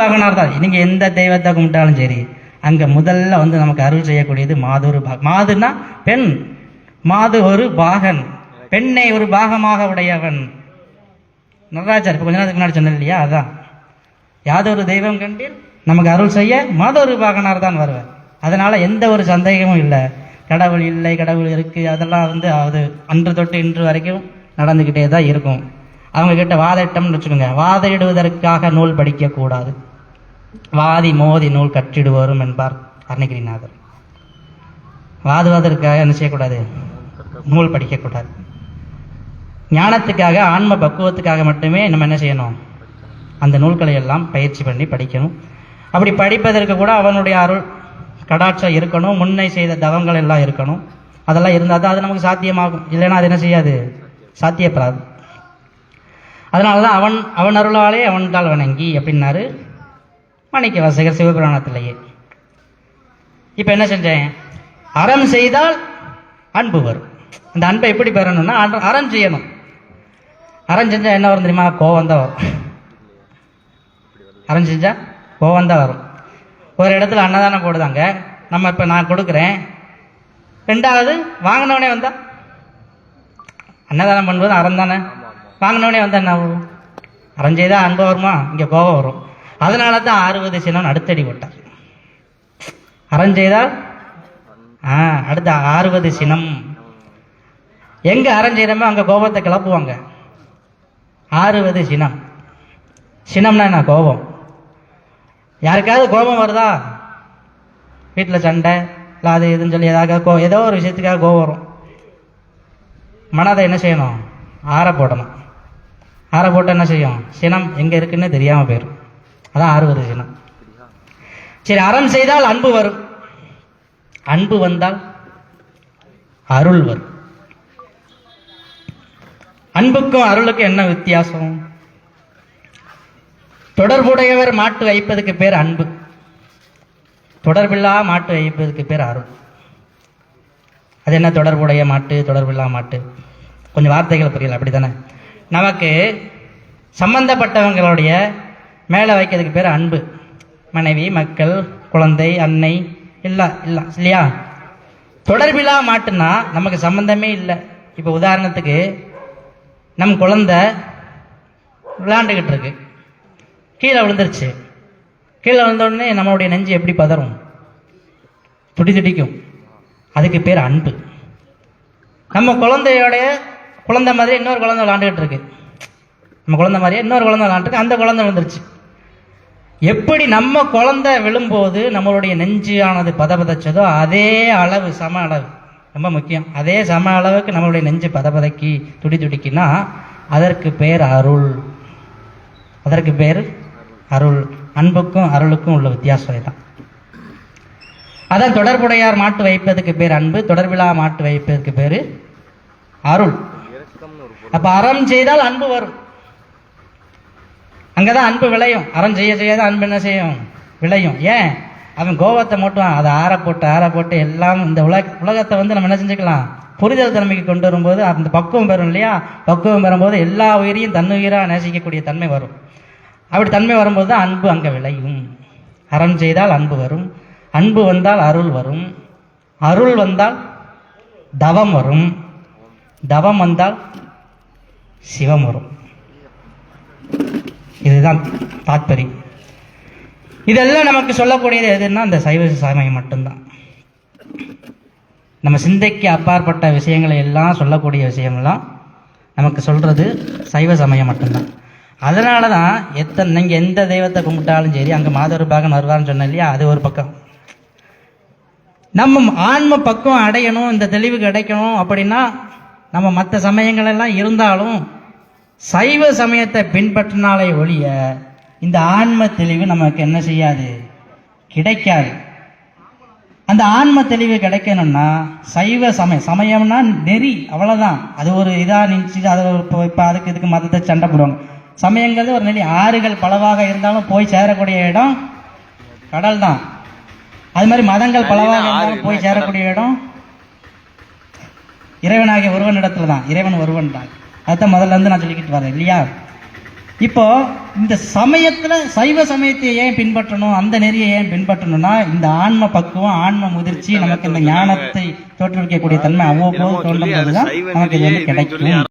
பாகனார் தான். நீங்கள் எந்த தெய்வத்தை கும்பிட்டாலும் சரி அங்கே முதல்ல வந்து நமக்கு அருள் செய்யக்கூடியது மாதொரு பாக மாதுன்னா பெண் மாது ஒரு பாகன் பெண்ணை ஒரு பாகமாக உடையவன். நடராஜர் இப்போ கொஞ்ச நேரத்துக்கு முன்னாடி சொன்னேன் இல்லையா அதான். யாதொரு தெய்வம் கண்டீர் நமக்கு அருள் செய்ய மாதொரு பாகனார் தான் வருவார். அதனால் எந்த ஒரு சந்தேகமும் இல்லை. கடவுள் இல்லை கடவுள் இருக்குது அதெல்லாம் வந்து அது அன்று தொட்டு இன்று வரைக்கும் நடந்துக்கிட்டே தான் இருக்கும். அவங்க கிட்ட வாதிட்டம்னு வச்சுக்கோங்க. வாதிடுவதற்காக நூல் படிக்கக்கூடாது. வாதி மோதி நூல் கற்றிடுவரும் என்பார் அருணகிரிநாதர். வாதுவதற்காக என்ன செய்யக்கூடாது? நூல் படிக்கக்கூடாது. ஞானத்துக்காக ஆன்ம பக்குவத்துக்காக மட்டுமே நம்ம என்ன செய்யணும்? அந்த நூல்களை எல்லாம் பயிற்சி பண்ணி படிக்கணும். அப்படி படிப்பதற்கு கூட அவனுடைய அருள் கடாட்சம் இருக்கணும். முன்னை செய்த தவங்கள் எல்லாம் இருக்கணும். அதெல்லாம் இருந்தால் தான் அது நமக்கு சாத்தியமாகும். இல்லைன்னா அது என்ன செய்யாது? சாத்தியப்படாது. அதனால தான் அவன் அவன் அருளாலே அவன்தால் வணங்கி அப்படின்னாரு மாணிக்க வாசகர் சிவபுராணத்திலேயே. இப்போ என்ன செஞ்சேன்? அறம் செய்தால் அன்பு வரும். அந்த அன்பை எப்படி பெறணும்னா அற- அறம் செய்யணும். அறம் செஞ்சால் என்ன வரும் தெரியுமா? கோவம் தான் வரும். அறம் செஞ்சால் கோவம் தான் வரும். ஒரு இடத்துல அன்னதானம் போடுதாங்க. நம்ம இப்போ நான் கொடுக்குறேன். ரெண்டாவது வாங்கினவனே வந்தா? அன்னதானம் பண்ணுவது அறம் தானே? வாங்கினவனே வந்தா என்ன ஆகும்? அறம் செய்தால் அன்பு வருமா? இங்கே கோவம் வரும். அதனால தான் அறுபது சினம் அடுத்தடி போட்டார் அறம் செய்தால் ஆ அடுத்த அறுபது சினம் எங்கே அறம் செய்கிறோமோ அங்கே கோபத்தை கிளப்புவாங்க. ஆறுவது சினம் சினம்னா என்ன? கோபம். யாருக்காவது கோபம் வருதா? வீட்டில் சண்டை இல்லை அது இதுன்னு சொல்லி ஏதாவது கோ ஏதோ ஒரு விஷயத்துக்காக கோபம் வரும். மனதை என்ன செய்யணும்? ஆற போடணும். ஆற போட்டால் என்ன செய்யும்? சினம் எங்கே இருக்குன்னு தெரியாமல் போயிடும் அதான் ஆறுவது சினம் சரி அறம் செய்தால் அன்பு வரும். அன்பு வந்தால் அருள் வரும். அன்புக்கும் அருளுக்கும் என்ன வித்தியாசம்? தொடர்புடையவர் மாட்டு வைப்பதுக்கு பேர் அன்பு. தொடர்பில்லா மாட்டு வைப்பதுக்கு பேர் அருள். அது என்ன தொடர்புடைய மாட்டு தொடர்பில்லா மாட்டு? கொஞ்சம் வார்த்தைகள் புரியல அப்படி தானே நமக்கு சம்பந்தப்பட்டவங்களுடைய மேலே வைக்கிறதுக்கு பேர் அன்பு. மனைவி மக்கள் குழந்தை அன்னை இல்லை இல்லை இல்லையா? தொடர்பிலா மாட்டுனா நமக்கு சம்பந்தமே இல்லை. இப்போ உதாரணத்துக்கு நம் குழந்தை விளையாண்டுக்கிட்டு இருக்கு. கீழே விழுந்துருச்சு. கீழே விழுந்தோடனே நம்மளுடைய நெஞ்சு எப்படி பதறும்? துடி துடிக்கும். அதுக்கு பேர் அன்பு. நம்ம குழந்தையோடைய குழந்தை மாதிரி இன்னொரு குழந்தை விளாண்டுக்கிட்டு இருக்கு. நம்ம குழந்தை மாதிரியே இன்னொரு குழந்தை விளாண்டுருக்கு அந்த குழந்தை விழுந்துருச்சு. எப்படி நம்ம குழந்தை விழும்போது நம்மளுடைய நெஞ்சானது பதபதைச்சதோ அதே அளவு சம அளவு. ரொம்ப முக்கியம். அதே சம அளவுக்கு நம்மளுடைய நெஞ்சு பதபதைக்கு துடி துடிக்குன்னா அதற்கு பேர் அருள். அதற்கு பேர் அருள். அன்புக்கும் அருளுக்கும் உள்ள வித்தியாசம் தான் அதான் தொடர்புடையார் மாட்டு வைப்பதுக்கு பேர் அன்பு தொடர்பிலா மாட்டு வைப்பதற்கு பேர் அருள். அப்ப அறம் செய்தால் அன்பு வரும். அங்கே தான் அன்பு விளையும். அறம் செய்ய செய்ய தான் அன்பு என்ன செய்யும்? விளையும். ஏன்? அவன் கோபத்தை மட்டும் அதை ஆற போட்டு ஆற போட்டு எல்லாம் இந்த உலக உலகத்தை வந்து நம்ம என்ன செஞ்சுக்கலாம்? புரிதல் தன்மைக்கு கொண்டு வரும்போது அந்த பக்குவம் பெறும் இல்லையா? பக்குவம் பெறும்போது எல்லா உயிரையும் தன்னுயிராக நேசிக்கக்கூடிய தன்மை வரும். அப்படி தன்மை வரும்போது தான் அன்பு அங்கே விளையும். அறம் செய்தால் அன்பு வரும். அன்பு வந்தால் அருள் வரும். அருள் வந்தால் தவம் வரும். தவம் வந்தால் சிவம் வரும். இதுதான் தாத்பரி இதெல்லாம் நமக்கு சொல்லக்கூடியது எதுன்னா அந்த சைவ சமயம் மட்டும்தான். நம்ம சிந்தைக்கு அப்பாற்பட்ட விஷயங்களை எல்லாம் சொல்லக்கூடிய விஷயம்லாம் நமக்கு சொல்கிறது சைவ சமயம் மட்டும்தான். அதனால தான் எத்தனை நீங்கள் எந்த தெய்வத்தை கும்பிட்டாலும் சரி அங்கே மாதவர் பாகன் வருவார்னு சொன்ன இல்லையா அது ஒரு பக்கம். நம்ம ஆன்ம பக்கம் அடையணும் இந்த தெளிவு கிடைக்கணும் அப்படின்னா நம்ம மற்ற சமயங்களெல்லாம் இருந்தாலும் சைவ சமயத்தை பின்பற்றினாலே ஒழிய இந்த ஆன்ம தெளிவு நமக்கு என்ன செய்யாது? கிடைக்காது. அந்த ஆன்ம தெளிவு கிடைக்கணும்னா சைவ சமயம் சமயம்னா நெறி அவ்வளவுதான். அது ஒரு இதா நினைச்சு அதை இப்போ இப்போ அதுக்கு இதுக்கு மதத்தை சண்டை போடுவாங்க. சமயங்கிறது ஒரு நெறி ஆறுகள் பலவாக இருந்தாலும் போய் சேரக்கூடிய இடம் கடல் தான் அது மாதிரி மதங்கள் பலவாக இருந்தாலும் போய் சேரக்கூடிய இடம் இறைவனாகிய ஒருவன் இடத்துல தான் இறைவன் ஒருவன் தான் அதுதான் முதல்ல இருந்து நான் சொல்லிக்கிட்டு வரேன் இல்லையா? இப்போ இந்த சமயத்துல சைவ சமயத்தை ஏன் பின்பற்றணும்? அந்த நெறியை ஏன் பின்பற்றணும்னா இந்த ஆன்ம பக்குவம் ஆன்ம முதிர்ச்சி நமக்கு இந்த ஞானத்தை தோற்றுவிக்கக்கூடிய தன்மை அவ்வப்போது தோன்றும் போதுதான் நமக்கு இது வந்து கிடைக்கும்.